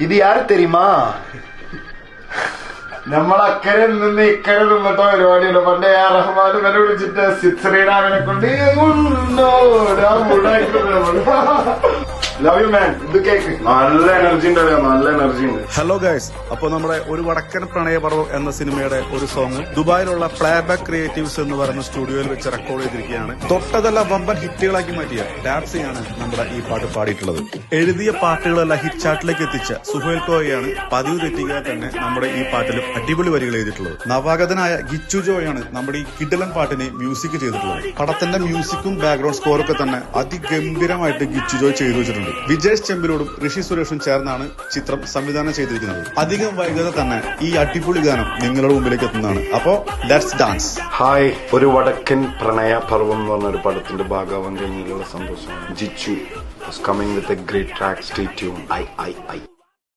ഇത് യാര് തെരിയുമാ നമ്മളക്കരെ നിന്ന് ഇക്കരെ നിന്നിട്ടോ പരിപാടിയുണ്ട് പണ്ട് എ ആർ റഹ്മാൻ വരെ വിളിച്ചിട്ട് സിദ് ശ്രീറാമിനെ കൊണ്ട് ലവ് യു മാൻ ഇത് കേക്ക്. നല്ല എനർജി ഉണ്ട് നല്ല എനർജി ഉണ്ട്. ഹലോ ഗൈസ് അപ്പൊ നമ്മുടെ ഒരു വടക്കൻ പ്രണയപർവം എന്ന സിനിമയുടെ ഒരു സോങ് ദുബായിലുള്ള പ്ലേബാക്ക് ക്രിയേറ്റീവ്സ് എന്ന് പറയുന്ന സ്റ്റുഡിയോയിൽ വെച്ച് റെക്കോർഡ് ചെയ്തിരിക്കുകയാണ്. തൊട്ടതെല്ലാം വമ്പൻ ഹിറ്റുകളാക്കി മാറ്റിയ ടാപ്സിയാണ് നമ്മുടെ ഈ പാട്ട് പാടിയിട്ടുള്ളത്. എഴുതിയ പാട്ടുകളെല്ലാം ഹിറ്റ് ചാർട്ടിലേക്ക് എത്തിച്ച സുഹേൽ കോയയാണ് പതിവ് തെറ്റിക്കുക തന്നെ നമ്മുടെ ഈ പാട്ടിൽ അടിപൊളി വരികൾ എഴുതിയിട്ടുള്ളത്. നവാഗതനായ ഗിച്ചു ജോയാണ് നമ്മുടെ ഈ കിഡലൻ പാട്ടിന് മ്യൂസിക് ചെയ്തിട്ടുള്ളത്. പടത്തിന്റെ മ്യൂസിക്കും ബാക്ക്ഗ്രൗണ്ട് സ്കോറൊക്കെ തന്നെ അതിഗംഭീരമായിട്ട് ഗിച്ചു ജോയ് ചെയ്തു വെച്ചിട്ടുണ്ട്. വിജയ് ചെമ്പിലോടും ഋഷി സുരേഷും ചേർന്നാണ് ചിത്രം സംവിധാനം ചെയ്തിരിക്കുന്നത്. അധികം വൈകാതെ തന്നെ ഈ അടിപൊളി ഗാനം നിങ്ങളുടെ മുമ്പിലേക്ക് എത്തുന്നതാണ്. അപ്പോ ലെറ്റ്സ് ഡാൻസ് ഹായ് ഒരു വടക്കൻ പ്രണയ പർവം എന്ന് പറഞ്ഞ ഒരു പടത്തിന്റെ ഭാഗമാവാൻ കഴിഞ്ഞതിലുള്ള സന്തോഷം Jichu coming with a great track stay I I I.